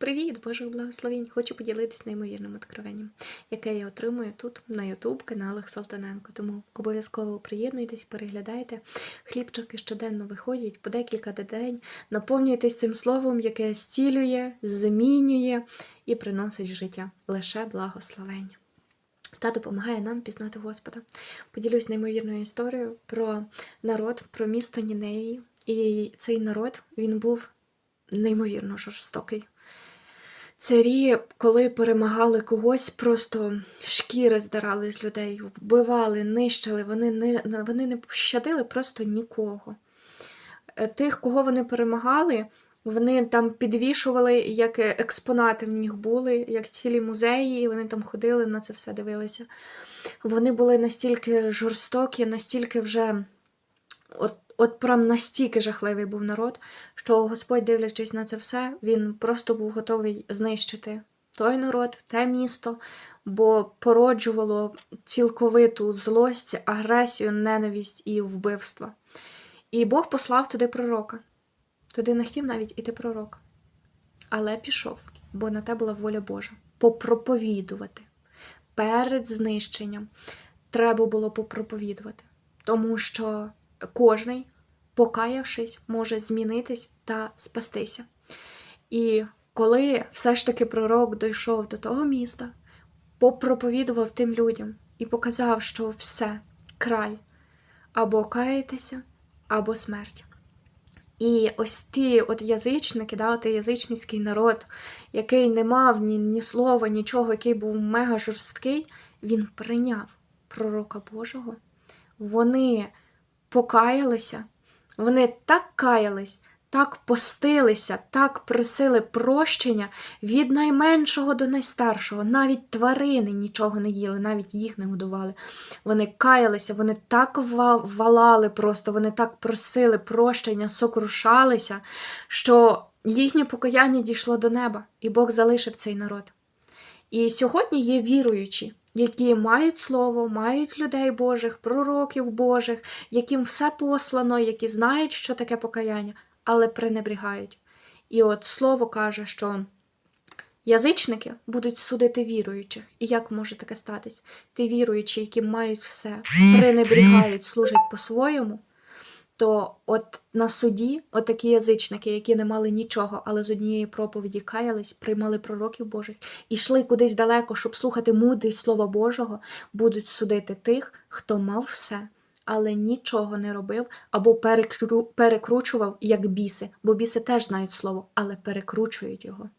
Привіт, Божих благословень! Хочу поділитися неймовірним откровенням, яке я отримую тут на YouTube каналах Салтаненко. Тому обов'язково приєднуйтесь, переглядайте. Хлібчики щоденно виходять по декілька день. Наповнюйтесь цим словом, яке зцілює, змінює і приносить в життя лише благословення. Та допомагає нам пізнати Господа. Поділюсь неймовірною історією про народ, про місто Ніневії. І цей народ він був неймовірно жорстокий. Царі, коли перемагали когось, просто шкіри здирали з людей, вбивали, нищили, вони не, вони не пощадили просто нікого. Е, Тих, кого вони перемагали, вони там підвішували, як експонати в них були, як цілі музеї, вони там ходили, на це все дивилися. Вони були настільки жорстокі, настільки вже. От От прям настільки жахливий був народ, що Господь, дивлячись на це все, він просто був готовий знищити той народ, те місто, бо породжувало цілковиту злость, агресію, ненависть і вбивство. І Бог послав туди пророка. Туди не хотів навіть іти пророк. Але пішов, бо на те була воля Божа. Попроповідувати. Перед знищенням треба було попроповідувати. Тому що кожний, покаявшись, може змінитись та спастися. І коли все ж таки пророк дійшов до того міста, попроповідував тим людям і показав, що все, край, або каєтеся, або смерть. І ось ті от язичники, да, той язичницький народ, який не мав ні, ні слова, нічого, який був мега жорсткий, він прийняв пророка Божого. Вони покаялися, вони так каялись, так постилися, так просили прощення від найменшого до найстаршого. Навіть тварини нічого не їли, навіть їх не годували. Вони каялися, вони так валали просто, вони так просили прощення, сокрушалися, що їхнє покаяння дійшло до неба, і Бог залишив цей народ. І сьогодні є віруючі, які мають слово, мають людей Божих, пророків Божих, яким все послано, які знають, що таке покаяння, але пренебрігають. І от слово каже, що язичники будуть судити віруючих. І як може таке статись? Ті віруючі, які мають все, пренебрігають, служать по-своєму. То от на суді, от язичники, які не мали нічого, але з однієї проповіді каялись, приймали пророків Божих і йшли кудись далеко, щоб слухати мудрість Слова Божого, будуть судити тих, хто мав все, але нічого не робив або перекру... перекручував як біси, бо біси теж знають слово, але перекручують його.